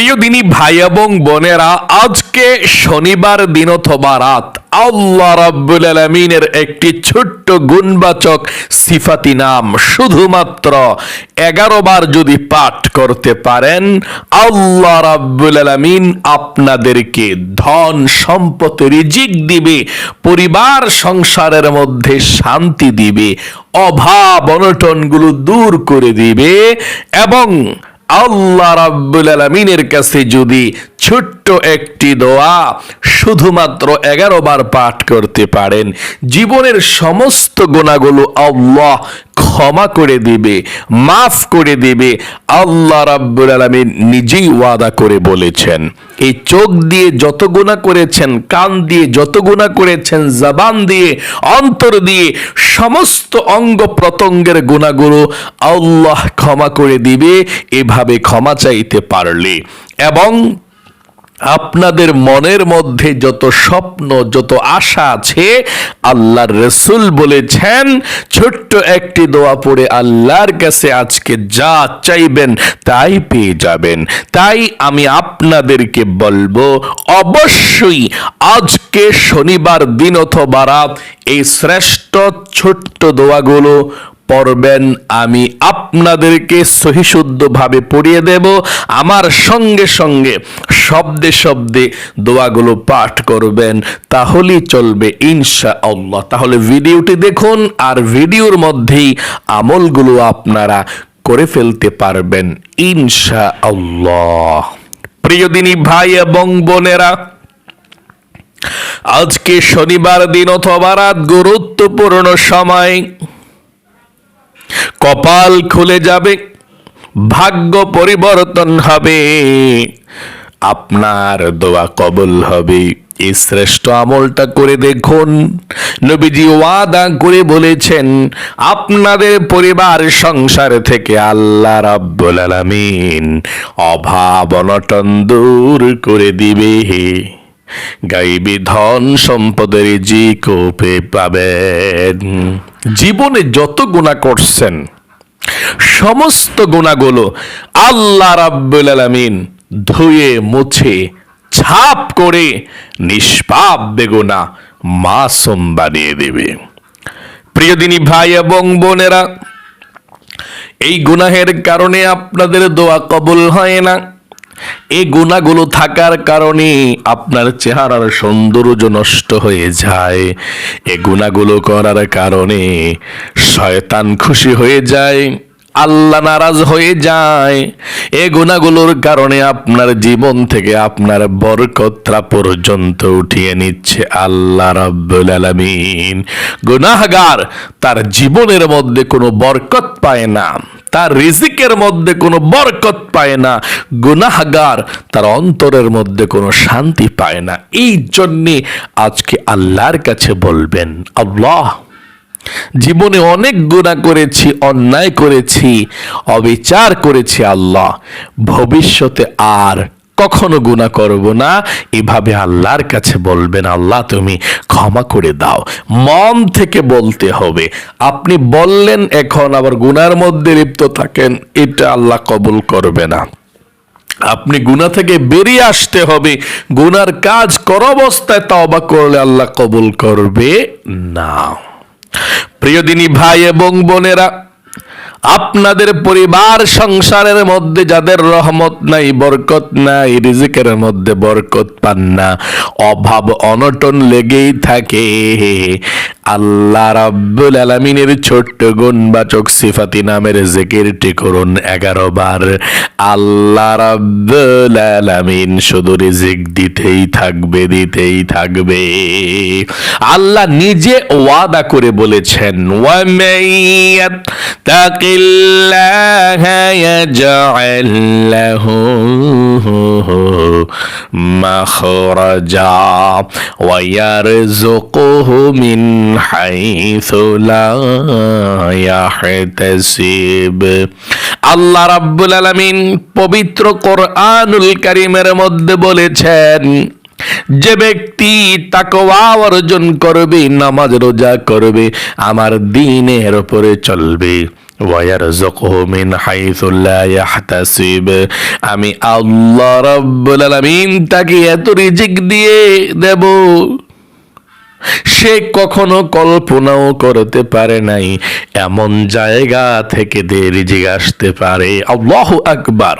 প্রিয় দিনী ভাই এবং বোনেরা, আজকে শনিবার দিন অথবা রাত আল্লাহ রাব্বুল আলমিনের একটি ছোট্ট গুণবাচক সিফাতি নাম শুধুমাত্র এগারো বার যদি পাঠ করতে পারেন, আল্লাহ রাব্বুল আলমিন আপনাদেরকে ধন সম্পদ রিজিক দিবে, পরিবার সংসারের মধ্যে শান্তি দিবে, অভাব অনটনগুলো দূর করে দিবে এবং আল্লাহ রাব্বুল আলমিনের কাছে যদি ছোট্ট একটি দোয়া শুধুমাত্র এগারো বার পাঠ করতে পারেন, জীবনের সমস্ত গুণাগুলো আল্লাহ ক্ষমা করে দিবে, মাফ করে দিবে। আল্লাহ রাব্বুল আলমিন নিজেই ওয়াদা করে বলেছেন। এই চোখ দিয়ে যত গুণা করেছেন, কান দিয়ে যত গুণা করেছেন, জবান দিয়ে, অন্তর দিয়ে, সমস্ত অঙ্গ প্রত্যঙ্গের গুণাগুলো আল্লাহ ক্ষমা করে দিবে। এভাবে ক্ষমা চাইতে পারলে। এবং আপনাদের মনের মধ্যে যত স্বপ্ন, যত আশা আছে, আল্লাহর রসুল বলেছেন, ছোট্ট একটি দোয়া পড়ে আল্লাহর কাছে আজকে যা চাইবেন তাই পেয়ে যাবেন। তাই আমি আপনাদেরকে বলব, অবশ্যই আজকে শনিবার দিন অথবা রাত এই শ্রেষ্ঠ ছোট্ট দোয়াগুলো পড়বেন, আমি আপনাদেরকে সহিশুদ্ধভাবে পড়িয়ে দেব। আমার সঙ্গে সঙ্গে শব্দে শব্দে দোয়াগুলো পাঠ করবেন, তাহলেই চলবে ইনশা আল্লাহ তাহলে ভিডিওটি দেখুন আর ভিডিওর মধ্যেই আমলগুলো আপনারা করে ফেলতে পারবেন ইনশা আল্লাহ প্রিয়দিনী ভাই এবং বোনেরা, আজকে শনিবার দিন অথবা রাত গুরুত্বপূর্ণ সময়। কপাল খুলে যাবে, ভাগ্য পরিবর্তন হবে, আপনার দোয়া কবল হবে। এই শ্রেষ্ঠ আমলটা করে দেখুন, নবীজি ওয়াদা করে বলেছেন, আপনাদের পরিবার সংসার থেকে আল্লাহ রাব্বুল আলামিন অভাব অনটন দূর করে দিবে। গাইবি ধন সম্পদের জি কোপে পাবেন। জীবনে যত গুণা করছেন, সমস্ত গুণাগুলো আল্লাহ রাব্বুল আলামিন ধুয়ে, মুছে, ছাপ করে নিষ্পাপ বেগুনা মাসুম বানিয়ে দেবে। প্রিয়দিনী ভাই এবং বোনেরা, এই গুনাহের কারণে আপনাদের দোয়া কবুল হয় না। এই গুণাগুলো থাকার কারণে আপনার চেহারার সৌন্দর্য নষ্ট হয়ে যায়। এই গুণাগুলো করার কারণে শয়তান খুশি হয়ে যায়, আল্লাহ নারাজ হয়ে যায়। এ গুণাগুলোর কারণে আপনার জীবন থেকে আপনার বরকতরা পর্যন্ত উঠিয়ে নিচ্ছে আল্লাহ রাব্বুল আলামিন। গুনাহগার তার জীবনের মধ্যে কোনো বরকত পায় না। তার রিজিকের মধ্যে কোনো বরকত পায় না, গুনাহগার তার অন্তরের মধ্যে কোনো শান্তি পায় না। এই জন্যে আজকে আল্লাহর কাছে বলবেন, আল্লাহ, জীবনে অনেক গুণা করেছি, অন্যায় করেছি, অবিচার করেছি আল্লাহ, ভবিষ্যতে আর কখনো গুণা করব না। এভাবে আল্লাহর কাছে বলবেন, আল্লাহ, তুমি ক্ষমা করে দাও। মন থেকে বলতে হবে। আপনি বললেন, এখন আবার গুনার মধ্যে লিপ্ত থাকেন। এটা আল্লাহ কবুল করবে না। আপনি গুনা থেকে বেরিয়ে আসতে হবে। গুনার কাজ কর অবস্থায় তওবা করলে আল্লাহ কবুল করবে না। প্রিয়দিনী ভাই এবং বোনেরা আপনাদের পরিবার সংসারের মধ্যে যাদের রহমত নাই, বরকত নাই, রিজিকের মধ্যে বরকত পান না, অভাব অনটন লেগেই থাকে। আল্লাহ রাব্বুল আলামিনের ছোট্ট গুণবাচক সিফাতি নামের জিকিরটি করুন এগারো বার। আল্লাহ রাব্বুল আলামিন শুধু রিজিক দিতেই থাকবে দিতেই থাকবে। আল্লাহ নিজে ওয়াদা করে বলেছেন মাখরাজা ওয়া ইয়ারযুকুহু মিন হাইথু লা ইয়াহতাসিব আল্লাহ রাব্বুল আলামিন পবিত্র কোরআনুল কারীমের মধ্যে বলেছেন যে ব্যক্তি তাকওয়া অর্জন করবে নামাজ রোজা করবে আমার দিনের উপরে চলবে ويرزقه من حيث لا يحتسب আমি আল্লাহ রাব্বুল আলামিন তাকে এত রিজিক দিয়ে দেব সে কখনো কল্পনাও করতে পারে নাই। এমন জায়গা থেকে রিজিক আসতে পারে। আল্লাহ আকবার।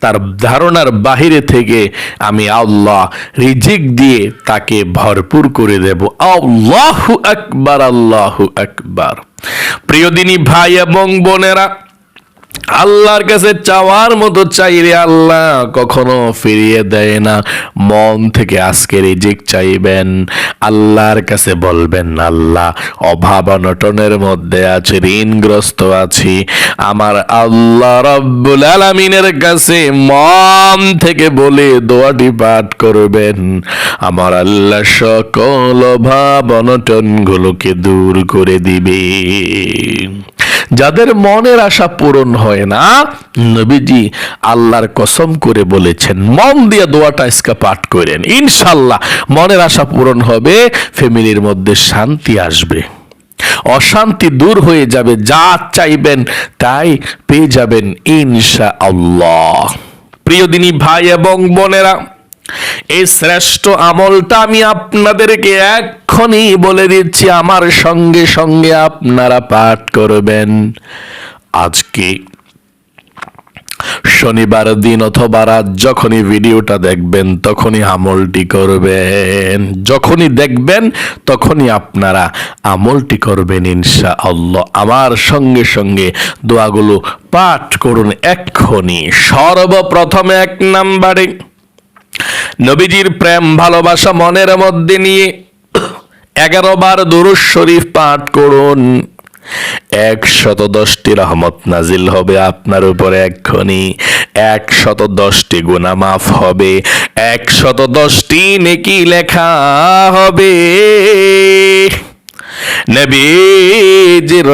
তার ধারণার বাহিরে থেকে আমি আল্লাহ রিজিক দিয়ে তাকে ভরপুর করে দেব। আল্লাহ আকবার আল্লাহ আকবার। প্রিয় দিনী ভাই এবং বোনেরা আল্লাহর কাছে চাওয়ার মতো চাইলে আল্লাহ কখনো ফিরিয়ে দেয় না। মন থেকে আজকে রিজিক চাইবেন, আল্লাহর কাছে বলবেন, আল্লাহ, অভাব অনটনের মধ্যে আছে, ঋণগ্রস্ত আছি। আমার আল্লাহ রব্বুল আলামিনের কাছে মন থেকে বলে দোয়াটি পাঠ করবেন। আমার আল্লাহ সকল অভাব অনটনগুলোকে দূর করে দিবে। যাদের মনের আশা পূরণ হয় না, নবীজি আল্লাহর কসম করে বলেছেন, মন দিয়ে দোয়াটা আজকে পাঠ করেন। ইনশাল্লাহ মনের আশা পূরণ হবে, ফ্যামিলির মধ্যে শান্তি আসবে। অশান্তি দূর হয়ে যাবে, যা চাইবেন তাই পেয়ে যাবেন ইনশা আল্লাহ প্রিয় দিনী ভাই এবং বোনেরা এই শ্রেষ্ঠ আমলটা আমি আপনাদেরকে এক্ষুনি বলে দিচ্ছি, আমার সঙ্গে সঙ্গে আপনারা পাঠ করবেন। আজকে শনিবার দিন অথবা রাত যখনই ভিডিওটা দেখবেন, তখনই আমলটি করবেন। যখনই দেখবেন, তখনই আপনারা আমলটি করবেন ইনশা আল্লাহ আমার সঙ্গে সঙ্গে দোয়াগুলো পাঠ করুন এক্ষুনি। সর্বপ্রথমে এক নাম্বারে নবীজির প্রেম, ভালোবাসা মনের মধ্যে নিয়ে এগারো বার দুরুজ শরীফ পাঠ করুন। একশত দশটি রহমত নাজিল হবে আপনার উপরে এক্ষুনি। একশত দশটি গুণা মাফ হবে। একশত দশটি নেকি লেখা হবে। নবীজির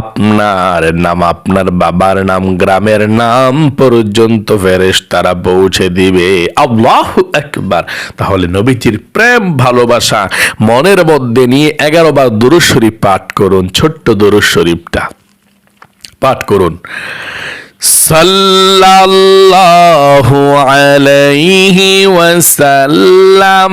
আপনার নাম, আপনার বাবার নাম, গ্রামের নাম পর্যন্ত ফেরেশ তারা পৌঁছে দিবে। আল্লাহ একবার তাহলে নবীজির প্রেম, ভালোবাসা মনের মধ্যে নিয়ে এগারো বার দুরুজ শরীফ পাঠ করুন, ছোট্ট দুরুজ শরীফটা পাঠ করুন। সাল্লাল্লাহু আলাইহি ওয়াসাল্লাম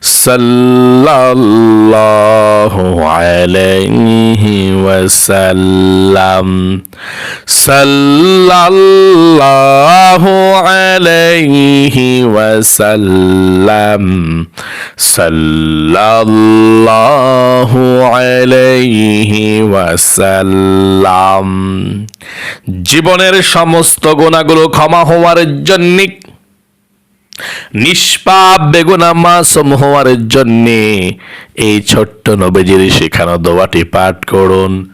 সাল্লাল্লাহু আলাইহি ওয়াসাল্লাম। সাল্লাল্লাহু আলাইহি ওয়াসাল্লাম। সাল্লাল্লাহু আলাইহি ওয়াসাল্লাম। জীবনের সমস্ত গুণাগুলো ক্ষমা হওয়ার জন্য নিষ্পাপ বেগুনা মাসুম হওয়ার জন্যে এই ছোট্ট নবীজির শেখানো দোয়াটি পাঠ করুন।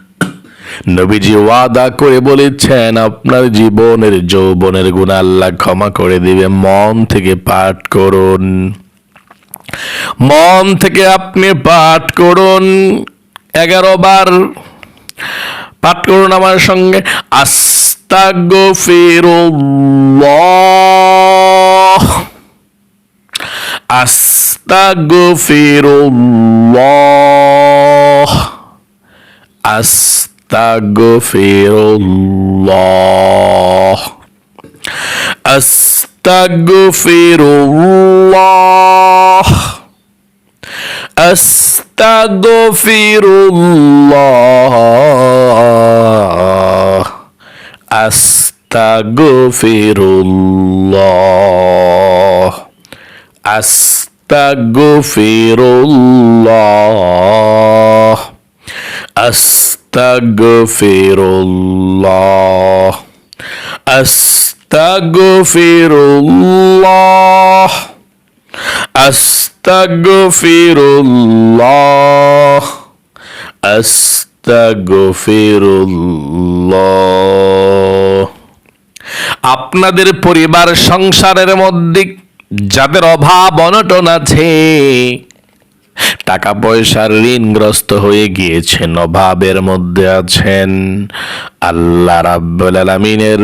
নবীজি ওয়াদা করে বলেছেন, আপনার জীবনের যৌবনের গুণ আল্লাহ ক্ষমা করে দিবে মন থেকে পাঠ করুন। মন থেকে আপনি পাঠ করুন। এগারো বার পাঠ করুন আমার সঙ্গে। আস্তাগফিরুল্লাহ। Astagfirullah. Astagfirullah. Astagfirullah. Astagfirullah. Astagfirullah. আস্তাগফিরুল্লাহ আস্তাগফিরুল্লাহ আস্তাগফিরুল্লাহ আস্তাগফিরুল্লাহ আস্তাগফিরুল্লাহ। আপনাদের পরিবার সংসারের মধ্যে যাদের অভাব অনটন আছে, টাকা পয়সার ঋণগ্রস্ত হয়ে গিয়েছেন অভাবের মধ্যে আছেন আল্লাহ রাব্বুল আলামিনের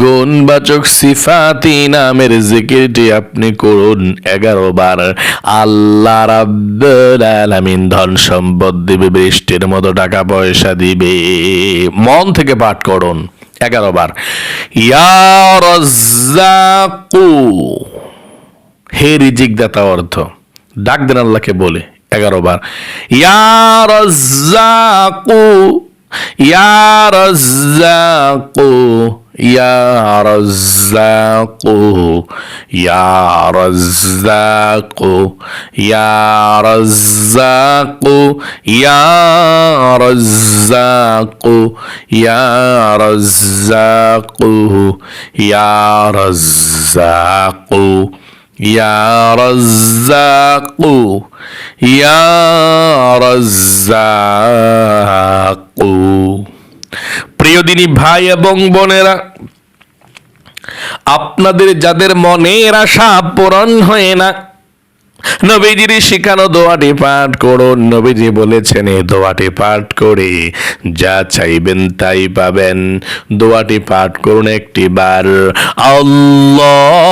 গুণবাচক সিফাতি নামের জিকিরটি আপনি করুন এগারো বার। আল্লাহ রাব্বুল আলামিন ধন সম্পদ দিবে, বৃষ্টির মতো টাকা পয়সা দিবে। মন থেকে পাঠ করুন। এগারো বার। ইয়ারু হে রিজিক দাতা অর্থ, ডাক দেন আল্লাহকে বলে, এগারো বার। ইয়ারু রাজ্জাকু ইয়া রাজ্জাকু ইয়া রাজ্জাকু ইয়া রাজ্জাকু ইয়া রাজ্জাকু ইয়া রাজ্জাকু ইয়া রাজ্জাকু ইয়া রাজ্জাকু ইয়া রাজ্জাকু ইয়া রাজ্জাকু প্রিয় দিনী ভাই এবং বোনেরা, আপনাদের যাদের মনের আশা পূরণ হয় না, নবীজির শিখানো দোয়াটি পাঠ করুন। নবীজি বলেছেন এই দোয়াটি পাঠ করে যা চাইবেন তাই পাবেন। দোয়াটি পাঠ করুন একটি বার আল্লাহুম্মা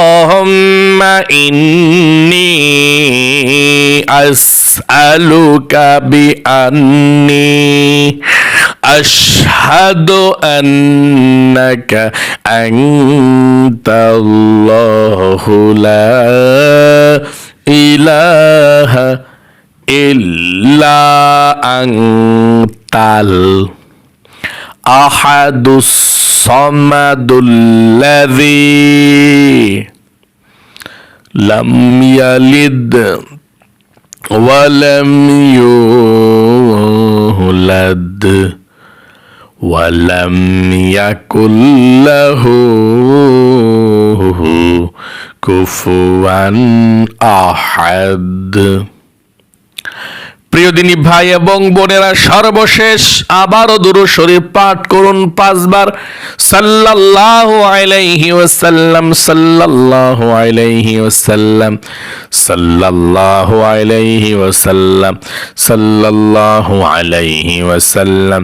ইন্নি আসআলুকা বিআন্নি। আশহাদু আন্নাকা আনতাল্লাহু লা ইলাহা ইল্লা আনতাল আহাদুস সামাদুল্লাযী লাম ইয়ালিদ ওয়ালাম ইউলাদ ولم يكن له كفوا احد প্রিয় ভাই এবং বোনেরা, সর্বশেষ আবারও দুরু শরীফ পাঠ করুন পাঁচবার। সাল্লাল্লাহু আলাইহি ওয়াসাল্লাম, সাল্লাল্লাহু আলাইহি ওয়াসাল্লাম, সাল্লাল্লাহু আলাইহি ওয়াসাল্লাম, সাল্লাল্লাহু আলাইহি ওয়াসাল্লাম,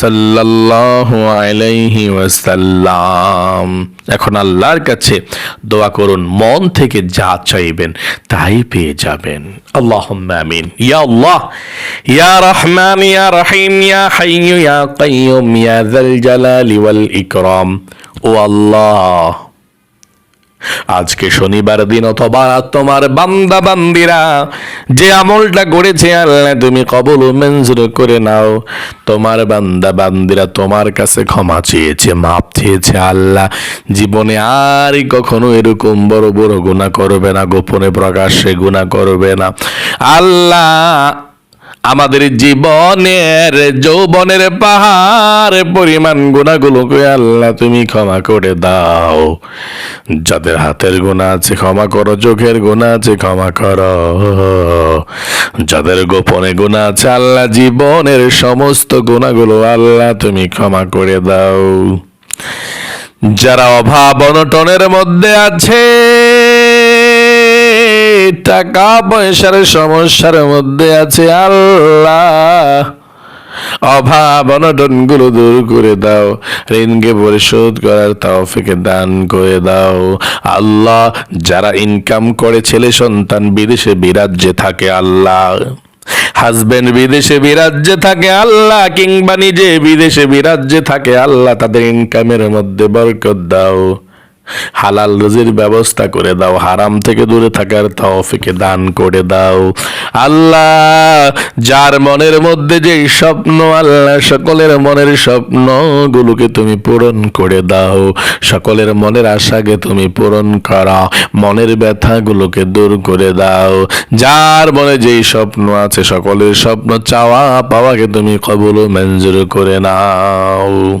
সাল্লাল্লাহু আলাইহি ওয়াসাল্লাম। এখন আল্লাহর কাছে দোয়া করুন, মন থেকে যা চাইবেন তাই পেয়ে যাবেন। আল্লাহ আমিন। ইয়া আল্লাহ, ইয়া রহমান, ইয়া রহিম, ইয়া হাইয়ু, ইয়া কাইয়ুম, ইয়া জাল জালালি ওয়াল ইকরাম। ও আল্লাহ আজকে শনিবার দিন অথবা তোমার বান্দা বান্দিরা, যে আমলটা করেছে আল্লাহ, তুমি কবল মঞ্জুর করে নাও। তোমার বান্দা বান্দিরা তোমার কাছে ক্ষমা চেয়েছে, মাপ চেয়েছে আল্লাহ। জীবনে আর কখনো এরকম বড় বড় গুণা করবে না, গোপনে প্রকাশ্যে গুণা করবে না। আল্লাহ আমাদের জীবনের যৌবনের পাহাড় পরিমাণ গুণাগুলোকে আল্লাহ, তুমি ক্ষমা করে দাও। যাদের হাতের গুণা আছে ক্ষমা করো, চোখের গুণা আছে ক্ষমা করো। যাদের গোপনে গুণা আছে আল্লাহ, জীবনের সমস্ত গুণাগুলো আল্লাহ, তুমি ক্ষমা করে দাও। যারা অভাব অনটনের মধ্যে আছে টাকা পয়সার সমস্যার মধ্যে আছে, আল্লাহ। অভাব অনটনগুলো দূর করে দাও, ঋণকে পরিশোধ করার তাওফিকে দান করে দাও। আল্লাহ, যারা ইনকাম করে ছেলে, সন্তান বিদেশে বিরাজ্যে থাকে, আল্লাহ। হাজবেন্ড বিদেশে বিরাজ্যে থাকে, আল্লাহ। কিংবা নিজে বিদেশে বিরাজ্যে থাকে, আল্লাহ, তাদের ইনকামের মধ্যে বরকত দাও। হালাল রুজির ব্যবস্থা করে দাও, হারাম থেকে দূরে থাকার তৌফিকে দান করে দাও। আল্লাহ, যার মনের মধ্যে যে স্বপ্ন, আল্লাহ সকলের মনের স্বপ্নগুলোকে তুমি পূরণ করে দাও। সকলের মনের আশাকে তুমি পূরণ করা, মনের ব্যথাগুলোকে দূর করে দাও। যার মনে যেই স্বপ্ন আছে, সকলের স্বপ্ন চাওয়া পাওয়াকে তুমি কবুল মঞ্জুর করে নাও।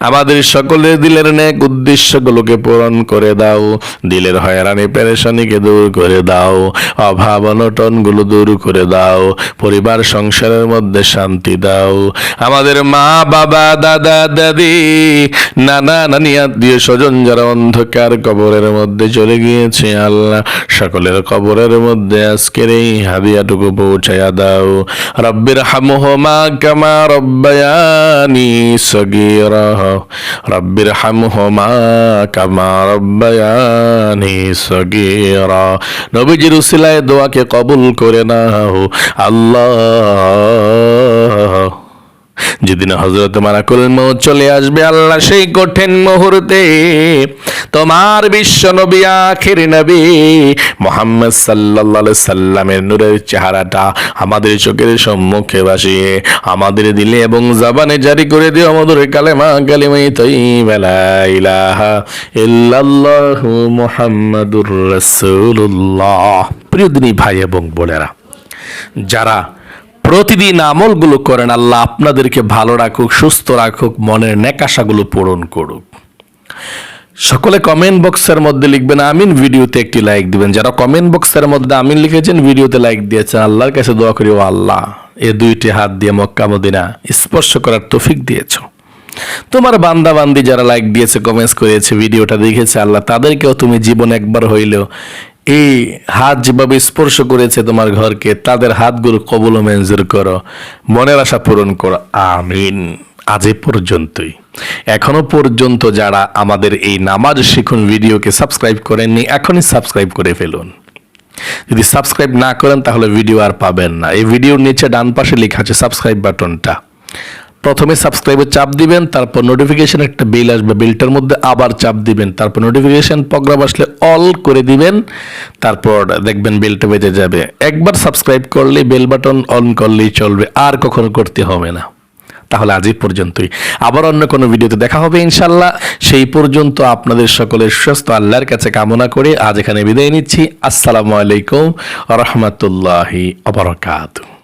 আমাদের সকলের দিলের ন্যাক উদ্দেশ্যগুলোকে পূরণ করে দাও। দিলের হয়রানি, পেরেশানিকে দূর করে দাও। অভাব, অনটনগুলো দূর করে দাও। পরিবার, সংসারের মধ্যে শান্তি দাও। আমাদের মা, বাবা, দাদা, দাদি, নানা, নানি, আত্মীয় স্বজন যারা অন্ধকার কবরের মধ্যে চলে গিয়েছে, আল্লাহ সকলের কবরের মধ্যে আজকের এই হাদিয়াটুকু পৌঁছায়া দাও। রব্বির হামুহমা কামা রব্বায়ানি সগীরা। রব্বির হামুহমা কামা রব্বায়ানি সগীরা নবীজির উসিলায় দোয়াকে কবুল করে নাও। আল্লাহ। যেদিন হজরত মারাকুল মৌত চলে আসবে, আল্লাহ সেই কঠিন মুহূর্তে তোমার বিশ্ব নবী, আখির নবী মোহাম্মদ সাল্লাল্লাহু সাল্লামের নূরের চেহারাটা আমাদের চোখের সম্মুখে ভাসিয়ে, আমাদের দিলে এবং জাবানে জারি করে দিও আমাদের কালেমা তাইয়্যিবা লা ইলাহা ইল্লাল্লাহু মুহাম্মাদুর রাসূলুল্লাহ। প্রিয় দিনী ভাই এবং বোনেরা, যারা প্রতিদিন আমলগুলো করেন, আল্লাহ আপনাদেরকে ভালো রাখুক, সুস্থ রাখুক, মনের নেকাশাগুলো পূরণ করুক। সকলে কমেন্ট বক্সের মধ্যে লিখবেন, আমিন ভিডিওতে একটি লাইক দিবেন। যারা কমেন্ট বক্সের মধ্যে আমিন লিখেছেন, ভিডিওতে লাইক দিয়েছেন, আল্লাহর কাছে দোয়া করি, ও আল্লাহ, এ দুইটি হাত দিয়ে মক্কা, মদিনা স্পর্শ করার তৌফিক দিয়েছ। তোমার বান্দা বান্দি যারা লাইক দিয়েছে কমেন্টস করেছে, ভিডিওটা দেখেছে, আল্লাহ তাদেরকেও তুমি জীবন একবার হইলেও এই হাত যেভাবে স্পর্শ করেছে তোমার ঘরকে, তাদের হাতগুলো কবল মঞ্জুর করো। মনের আশা পূরণ করো। আমিন। আজ পর্যন্তই। এখনও পর্যন্ত যারা আমাদের এই নামাজ শিখুন ভিডিওকে সাবস্ক্রাইব করেননি, এখনই সাবস্ক্রাইব করে ফেলুন। যদি সাবস্ক্রাইব না করেন, তাহলে ভিডিও আর পাবেন না। এই ভিডিওর নিচে ডান পাশে লেখা আছে সাবস্ক্রাইব বাটনটা। প্রথমে সাবস্ক্রাইবে চাপ দিবেন, তারপর নোটিফিকেশন একটা বিল আসবে বিলটার মধ্যে আবার চাপ দিবেন, তারপর নোটিফিকেশন প্রোগ্রাম আসলে অল করে দিবেন, তারপর দেখবেন বেলটা বেজে যাবে। একবার সাবস্ক্রাইব করলে বেল বাটন অন করলেই চলবে, আর কখনো করতে হবে না। তাহলে আজ পর্যন্তই। আবার অন্য কোনো ভিডিওতে দেখা হবে ইনশাল্লাহ সেই পর্যন্ত আপনাদের সকলের সুস্থ আল্লাহর কাছে কামনা করে আজ এখানে বিদায় নিচ্ছি। আসসালামু আলাইকুম রহমতুল্লাহি অবরকাত